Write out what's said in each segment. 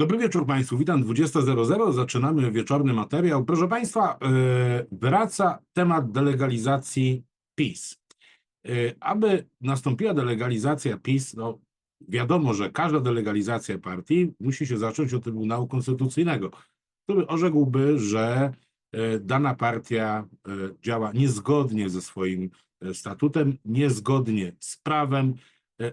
Dobry wieczór Państwu, witam 20.00, zaczynamy wieczorny materiał. Proszę Państwa, e, wraca temat delegalizacji PiS. E, Aby nastąpiła delegalizacja PiS, no wiadomo, że każda delegalizacja partii musi się zacząć od Trybunału Konstytucyjnego, który orzekłby, że e, dana partia działa niezgodnie ze swoim statutem, niezgodnie z prawem,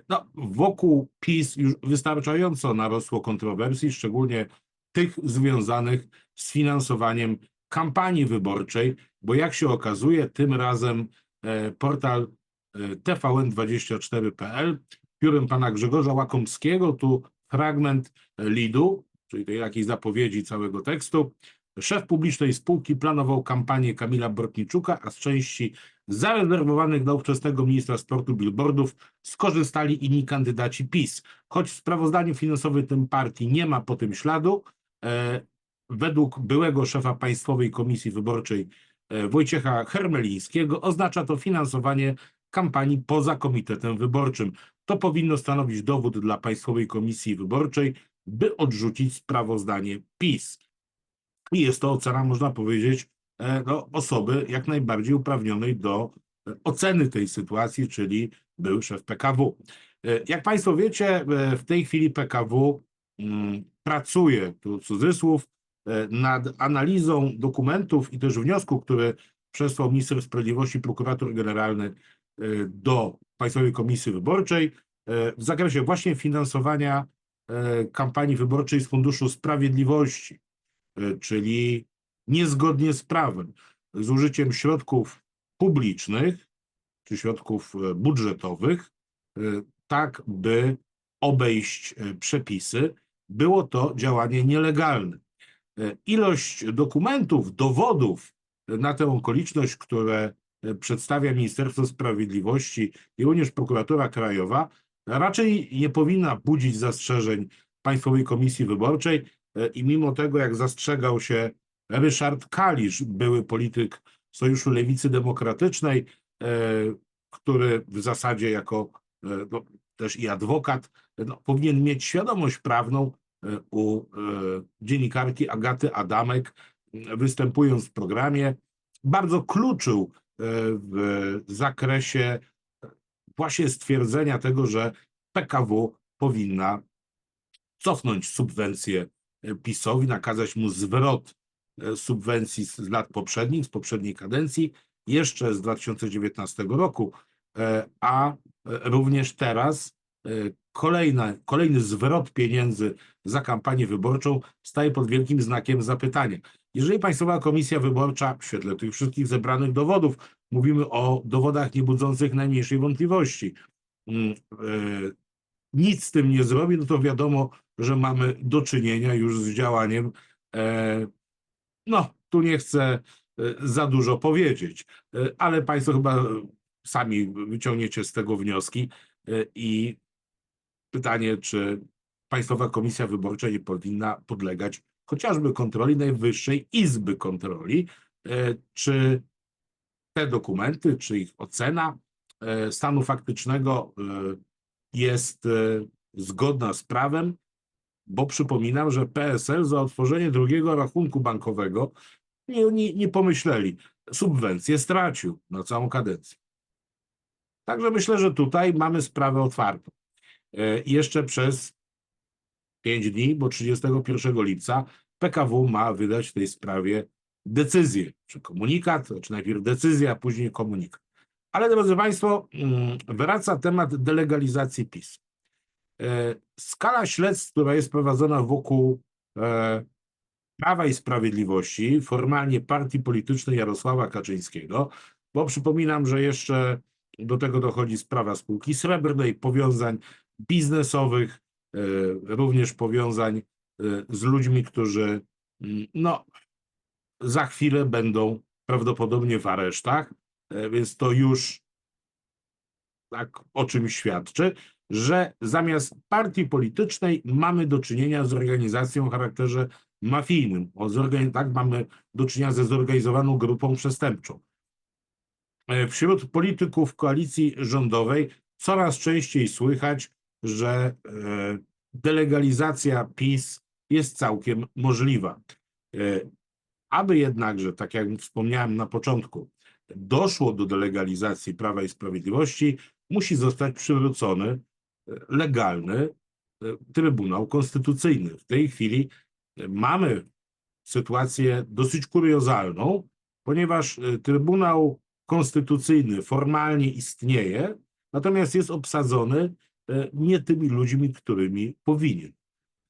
No, wokół PiS już wystarczająco narosło kontrowersji, szczególnie tych związanych z finansowaniem kampanii wyborczej, bo jak się okazuje, tym razem e, portal e, tvn24.pl piórem pana Grzegorza Łakomskiego, tu fragment e, lidu, czyli tej jakiejś zapowiedzi całego tekstu. Szef publicznej spółki planował kampanię Kamila Bortniczuka, a z części zarezerwowanych dla ówczesnego ministra sportu billboardów skorzystali inni kandydaci PiS. Choć w sprawozdaniu finansowym tym partii nie ma po tym śladu, e, według byłego szefa Państwowej Komisji Wyborczej e, Wojciecha Hermelińskiego oznacza to finansowanie kampanii poza komitetem wyborczym. To powinno stanowić dowód dla Państwowej Komisji Wyborczej, by odrzucić sprawozdanie PiS. I jest to ocena, można powiedzieć, no, osoby jak najbardziej uprawnionej do e, oceny tej sytuacji, czyli był szef PKW. E, Jak Państwo wiecie, w tej chwili PKW mm, pracuje, tu cudzysłów, nad analizą dokumentów i też wniosku, który przesłał minister sprawiedliwości, prokurator generalny do Państwowej Komisji Wyborczej w zakresie właśnie finansowania kampanii wyborczej z Funduszu Sprawiedliwości, czyli niezgodnie z prawem, z użyciem środków publicznych czy środków e, budżetowych, e, tak by obejść e, przepisy, było to działanie nielegalne. Ilość dokumentów, dowodów na tę okoliczność, które przedstawia Ministerstwo Sprawiedliwości i również Prokuratura Krajowa, raczej nie powinna budzić zastrzeżeń Państwowej Komisji Wyborczej i mimo tego, jak zastrzegał się Ryszard Kalisz, były polityk Sojuszu Lewicy Demokratycznej, e, który w zasadzie jako e, no, też i adwokat no, powinien mieć świadomość prawną e, u dziennikarki Agaty Adamek, występując w programie, bardzo kluczył w zakresie właśnie stwierdzenia tego, że PKW powinna cofnąć subwencję PiSowi, nakazać mu zwrot subwencji z lat poprzednich, z poprzedniej kadencji, jeszcze z 2019 roku, e, a e, również teraz e, kolejna, kolejny zwrot pieniędzy za kampanię wyborczą staje pod wielkim znakiem zapytania. Jeżeli Państwowa Komisja Wyborcza w świetle tych wszystkich zebranych dowodów, mówimy o dowodach nie budzących najmniejszej wątpliwości, mm, e, nic z tym nie zrobi, no to wiadomo, że mamy do czynienia już z działaniem, e, no tu nie chcę e, za dużo powiedzieć, e, ale Państwo chyba sami wyciągniecie z tego wnioski e, i pytanie, czy Państwowa Komisja Wyborcza nie powinna podlegać chociażby kontroli Najwyższej Izby Kontroli, czy te dokumenty, czy ich ocena stanu faktycznego jest zgodna z prawem, bo przypominam, że PSL za otworzenie drugiego rachunku bankowego nie, nie, pomyśleli, subwencję stracił na całą kadencję. Także myślę, że tutaj mamy sprawę otwartą. E, jeszcze przez 5 dni, bo 31 lipca PKW ma wydać w tej sprawie decyzję, czy komunikat, czy najpierw decyzja, a później komunikat. Ale drodzy Państwo, mm, wraca temat delegalizacji PiS. E, Skala śledztw, która jest prowadzona wokół e, Prawa i Sprawiedliwości, formalnie partii politycznej Jarosława Kaczyńskiego, bo przypominam, że jeszcze do tego dochodzi sprawa spółki srebrnej, powiązań biznesowych, e, również powiązań z ludźmi, którzy mm, no, za chwilę będą prawdopodobnie w aresztach, więc to już tak o czym świadczy, że zamiast partii politycznej mamy do czynienia z organizacją o charakterze mafijnym. O, zorgan- tak, mamy do czynienia ze zorganizowaną grupą przestępczą. E, Wśród polityków koalicji rządowej coraz częściej słychać, że e, delegalizacja PiS jest całkiem możliwa. E, Aby jednakże, tak jak wspomniałem na początku, doszło do delegalizacji Prawa i Sprawiedliwości, musi zostać przywrócony legalny e, Trybunał Konstytucyjny. W tej chwili e, mamy sytuację dosyć kuriozalną, ponieważ e, Trybunał Konstytucyjny formalnie istnieje, natomiast jest obsadzony nie tymi ludźmi, którymi powinien.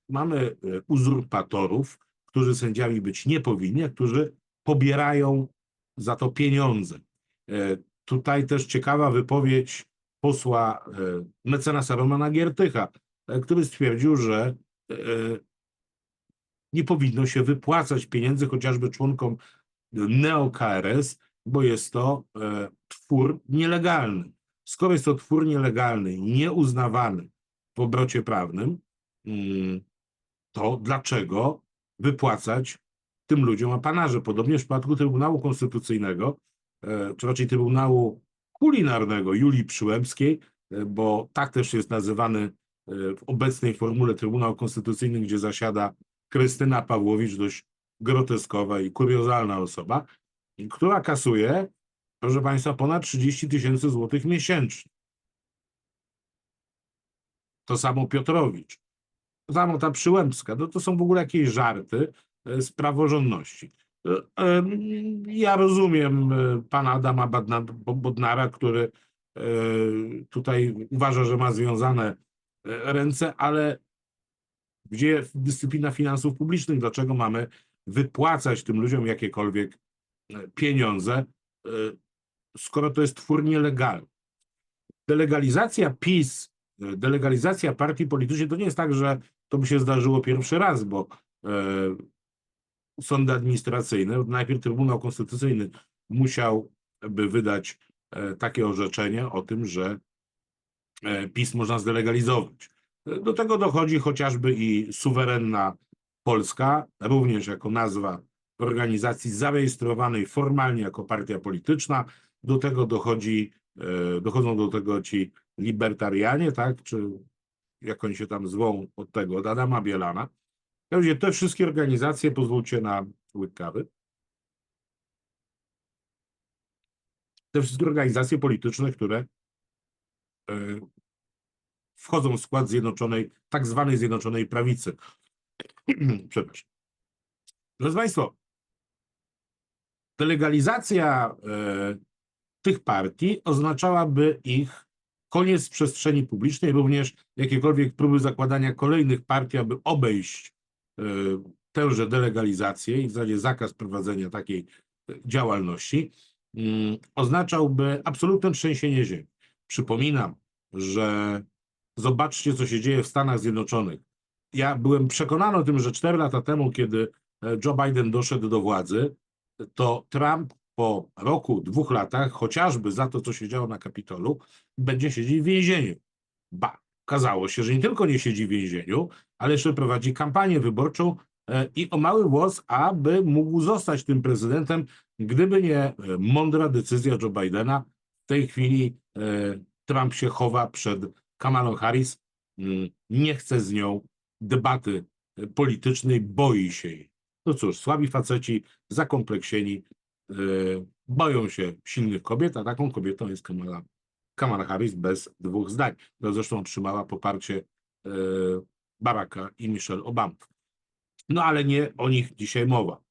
Mamy uzurpatorów, którzy sędziami być nie powinni, a którzy pobierają za to pieniądze. Tutaj też ciekawa wypowiedź posła e, mecenasa Romana Giertycha, e, który stwierdził, że e, nie powinno się wypłacać pieniędzy chociażby członkom neo-KRS, bo jest to twór nielegalny. Skoro jest to twór nielegalny nieuznawany w obrocie prawnym, mm, to dlaczego wypłacać tym ludziom apanarze? Podobnie w przypadku Trybunału Konstytucyjnego, czy raczej Trybunału Kulinarnego Julii Przyłębskiej, e, bo tak też jest nazywany e, w obecnej formule Trybunał Konstytucyjny, gdzie zasiada Krystyna Pawłowicz, dość groteskowa i kuriozalna osoba, która kasuje, proszę Państwa, ponad 30 tysięcy złotych miesięcznie. To samo Piotrowicz. To samo ta Przyłębska. No to są w ogóle jakieś żarty e, z praworządności. Ja rozumiem e, pana Adama Bodnara, który e, tutaj uważa, że ma związane e, ręce, ale gdzie dyscyplina finansów publicznych? Dlaczego mamy wypłacać tym ludziom jakiekolwiek pieniądze, skoro to jest twór nielegalny? Delegalizacja PiS, delegalizacja partii politycznej to nie jest tak, że to by się zdarzyło pierwszy raz, bo sądy administracyjne, najpierw Trybunał Konstytucyjny musiałby wydać e, takie orzeczenie o tym, że e, PiS można zdelegalizować. Do tego dochodzi chociażby i suwerenna Polska, również jako nazwa organizacji zarejestrowanej formalnie jako partia polityczna. Do tego dochodzi, e, dochodzą do tego ci libertarianie, tak, czy jak oni się tam zwą od tego, od Adama Bielana. Razie te wszystkie organizacje, pozwólcie na łyk kawy, te wszystkie organizacje polityczne, które e, wchodzą w skład Zjednoczonej, tak zwanej Zjednoczonej Prawicy. Przepraszam. Drodzy Państwo, delegalizacja e, tych partii oznaczałaby ich koniec przestrzeni publicznej, również jakiekolwiek próby zakładania kolejnych partii, aby obejść tęże delegalizację i w zasadzie zakaz prowadzenia takiej e, działalności, mm, oznaczałby absolutne trzęsienie ziemi. Przypominam, że zobaczcie, co się dzieje w Stanach Zjednoczonych. Ja byłem przekonany o tym, że cztery lata temu, kiedy e, Joe Biden doszedł do władzy, to Trump po roku, dwóch latach, chociażby za to, co się działo na Kapitolu, będzie siedzieć w więzieniu. Ba, okazało się, że nie tylko nie siedzi w więzieniu, ale jeszcze prowadzi kampanię wyborczą e, i o mały włos, aby mógł zostać tym prezydentem, gdyby nie e, mądra decyzja Joe Bidena. W tej chwili e, Trump się chowa przed Kamalą Harris, mm, nie chce z nią debaty politycznej, boi się jej. No cóż, słabi faceci, zakompleksieni, boją się silnych kobiet, a taką kobietą jest Kamala, Kamala Harris bez dwóch zdań. która zresztą otrzymała poparcie Baracka i Michelle Obama. No ale nie o nich dzisiaj mowa.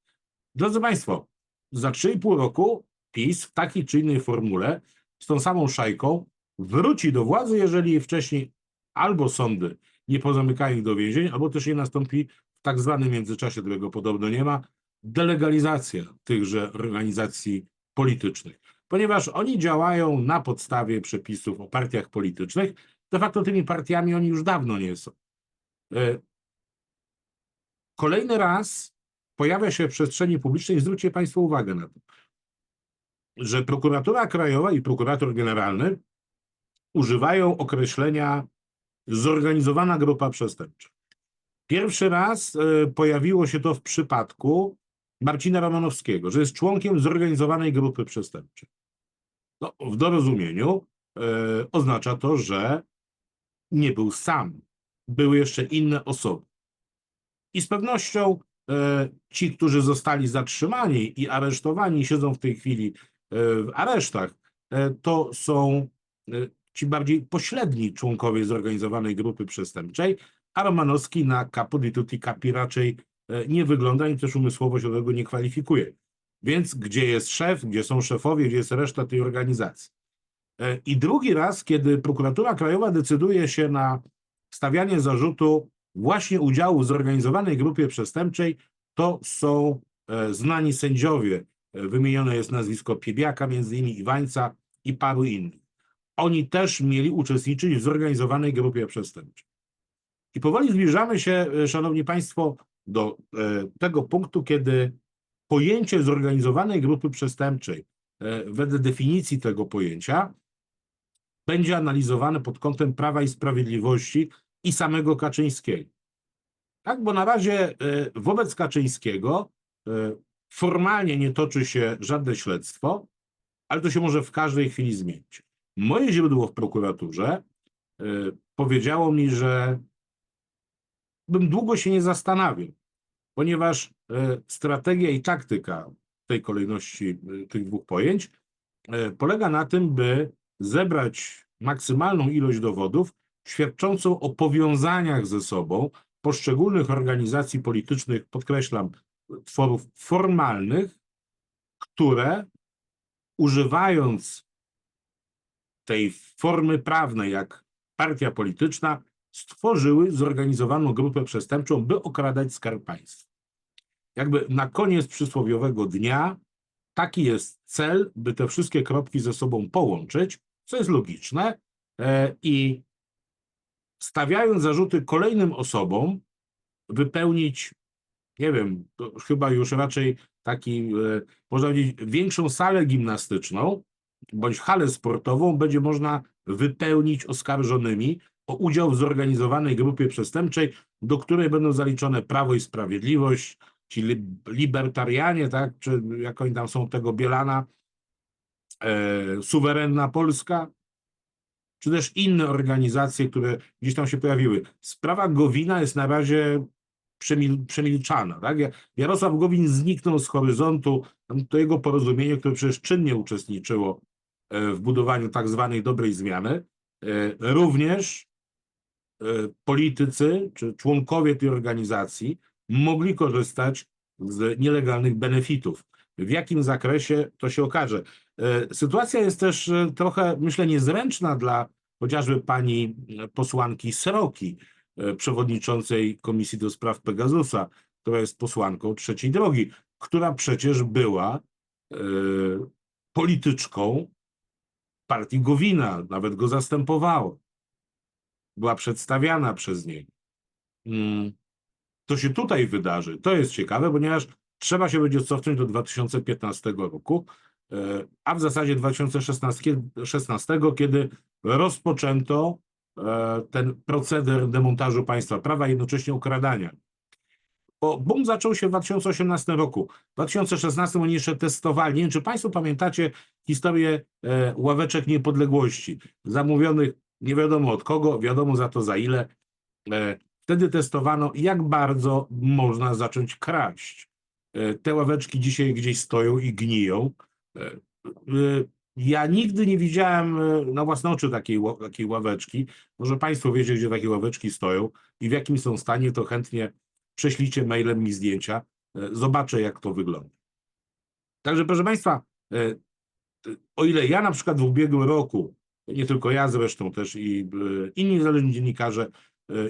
Drodzy Państwo, za 3,5 roku PiS w takiej czy innej formule z tą samą szajką wróci do władzy, jeżeli wcześniej albo sądy nie pozamykają ich do więzień, albo też nie nastąpi w tak zwanym międzyczasie, którego podobno nie ma, delegalizacja tychże organizacji politycznych. Ponieważ oni działają na podstawie przepisów o partiach politycznych, de facto tymi partiami oni już dawno nie są. E, Kolejny raz pojawia się w przestrzeni publicznej, zwróćcie Państwo uwagę na to, że prokuratura krajowa i prokurator generalny używają określenia zorganizowana grupa przestępcza. Pierwszy raz e, pojawiło się to w przypadku Marcina Romanowskiego, że jest członkiem zorganizowanej grupy przestępczej. No, w dorozumieniu e, oznacza to, że nie był sam, były jeszcze inne osoby. I z pewnością e, ci, którzy zostali zatrzymani i aresztowani, siedzą w tej chwili e, w aresztach, e, to są ci bardziej pośredni członkowie zorganizowanej grupy przestępczej, a Romanowski na capo di tutti capi raczej nie wygląda i też umysłowo się do tego nie kwalifikuje. Więc gdzie jest szef, gdzie są szefowie, gdzie jest reszta tej organizacji? I drugi raz, kiedy prokuratura krajowa decyduje się na stawianie zarzutu właśnie udziału w zorganizowanej grupie przestępczej, to są e, znani sędziowie. E, Wymienione jest nazwisko Piebiaka, między innymi Iwańca i paru innych. Oni też mieli uczestniczyć w zorganizowanej grupie przestępczej. I powoli zbliżamy się, e, Szanowni Państwo, do tego punktu, kiedy pojęcie zorganizowanej grupy przestępczej, wedle definicji tego pojęcia, będzie analizowane pod kątem Prawa i Sprawiedliwości i samego Kaczyńskiego. Tak, bo na razie e, wobec Kaczyńskiego e, formalnie nie toczy się żadne śledztwo, ale to się może w każdej chwili zmienić. Moje źródło w prokuraturze e, powiedziało mi, że bym długo się nie zastanawiał, ponieważ strategia i taktyka tej kolejności tych dwóch pojęć polega na tym, by zebrać maksymalną ilość dowodów świadczącą o powiązaniach ze sobą poszczególnych organizacji politycznych, podkreślam, tworów formalnych, które używając tej formy prawnej, jak partia polityczna, stworzyły zorganizowaną grupę przestępczą, by okradać skarb państwa. Jakby na koniec przysłowiowego dnia taki jest cel, by te wszystkie kropki ze sobą połączyć, co jest logiczne e, i stawiając zarzuty kolejnym osobom, wypełnić, nie wiem, chyba już raczej taki, e, można powiedzieć, większą salę gimnastyczną bądź halę sportową będzie można wypełnić oskarżonymi o udział w zorganizowanej grupie przestępczej, do której będą zaliczone Prawo i Sprawiedliwość, ci li- libertarianie, tak, czy jak oni tam są tego Bielana, e, suwerenna Polska, czy też inne organizacje, które gdzieś tam się pojawiły. Sprawa Gowina jest na razie przemil, przemilczana. Tak? Ja- Jarosław Gowin zniknął z horyzontu, to jego porozumienie, które przecież czynnie uczestniczyło e, w budowaniu tak zwanej dobrej zmiany, e, również e, politycy czy członkowie tej organizacji mogli korzystać z nielegalnych benefitów. W jakim zakresie to się okaże. Sytuacja jest też trochę, myślę, niezręczna dla chociażby pani e, posłanki Sroki, e, przewodniczącej Komisji do Spraw Pegasusa, która jest posłanką trzeciej drogi, która przecież była e, polityczką partii Gowina, nawet go zastępowała. Była przedstawiana przez niego. Mm, To się tutaj wydarzy. To jest ciekawe, ponieważ trzeba się będzie cofnąć do 2015 roku, a w zasadzie 2016, 16, kiedy rozpoczęto e, ten proceder demontażu państwa prawa jednocześnie okradania. Bo boom zaczął się w 2018 roku. W 2016 oni jeszcze testowali. Nie wiem, czy Państwo pamiętacie historię e, ławeczek niepodległości, zamówionych nie wiadomo od kogo, wiadomo za to za ile. E, wtedy testowano, jak bardzo można zacząć kraść. E, te ławeczki dzisiaj gdzieś stoją i gniją. E, e, ja nigdy nie widziałem e, na własne oczy takiej, takiej ławeczki. Może Państwo wiecie, gdzie takie ławeczki stoją i w jakim są stanie, to chętnie prześlijcie mailem mi zdjęcia. Zobaczę, jak to wygląda. Także, proszę Państwa, o ile ja na przykład w ubiegłym roku, nie tylko ja zresztą, też i inni niezależni dziennikarze,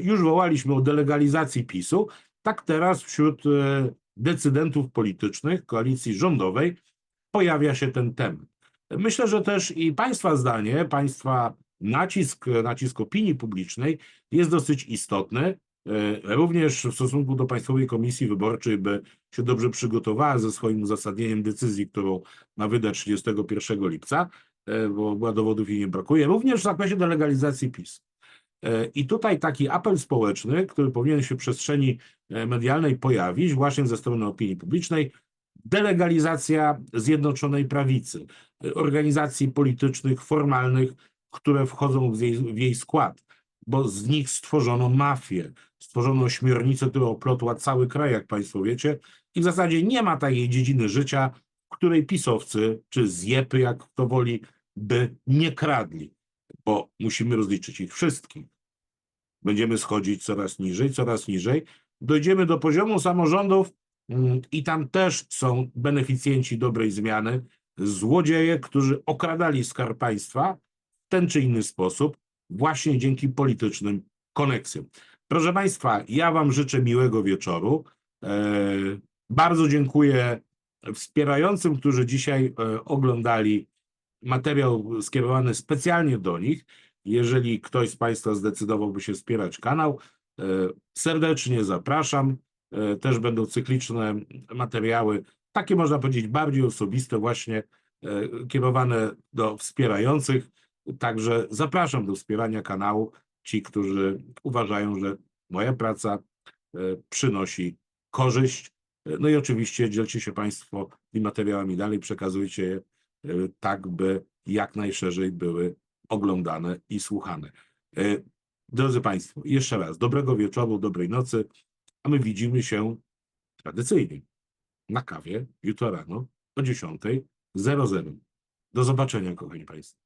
już wołaliśmy o delegalizacji PiSu, tak teraz wśród decydentów politycznych koalicji rządowej pojawia się ten temat. Myślę, że też i Państwa zdanie, Państwa nacisk, nacisk opinii publicznej jest dosyć istotny, e, również w stosunku do Państwowej Komisji Wyborczej, by się dobrze przygotowała ze swoim uzasadnieniem decyzji, którą ma wydać 31 lipca, e, bo, bo dowodów jej nie brakuje, również w zakresie delegalizacji PiS. E, I tutaj taki apel społeczny, który powinien się w przestrzeni medialnej pojawić właśnie ze strony opinii publicznej, delegalizacja Zjednoczonej Prawicy, e, organizacji politycznych, formalnych, które wchodzą w jej, w jej skład. bo z nich stworzono mafię, stworzono ośmiornicę, która oplotła cały kraj, jak Państwo wiecie, i w zasadzie nie ma takiej dziedziny życia, której pisowcy, czy zjepy, jak kto woli, by nie kradli, bo musimy rozliczyć ich wszystkich. Będziemy schodzić coraz niżej, coraz niżej. Dojdziemy do poziomu samorządów i tam też są beneficjenci dobrej zmiany, złodzieje, którzy okradali skarb państwa w ten czy inny sposób, właśnie dzięki politycznym koneksjom. Proszę Państwa, ja Wam życzę miłego wieczoru. E, Bardzo dziękuję wspierającym, którzy dzisiaj e, oglądali materiał skierowany specjalnie do nich. Jeżeli ktoś z Państwa zdecydowałby się wspierać kanał, e, serdecznie zapraszam. E, Też będą cykliczne materiały, takie można powiedzieć bardziej osobiste, właśnie e, kierowane do wspierających. Także zapraszam do wspierania kanału. Ci, którzy uważają, że moja praca e, przynosi korzyść. No i oczywiście dzielcie się Państwo tymi materiałami dalej, przekazujcie je tak, by jak najszerzej były oglądane i słuchane. Drodzy Państwo, jeszcze raz dobrego wieczoru, dobrej nocy, a my widzimy się tradycyjnie na kawie jutro rano o 10.00. Do zobaczenia, kochani Państwo.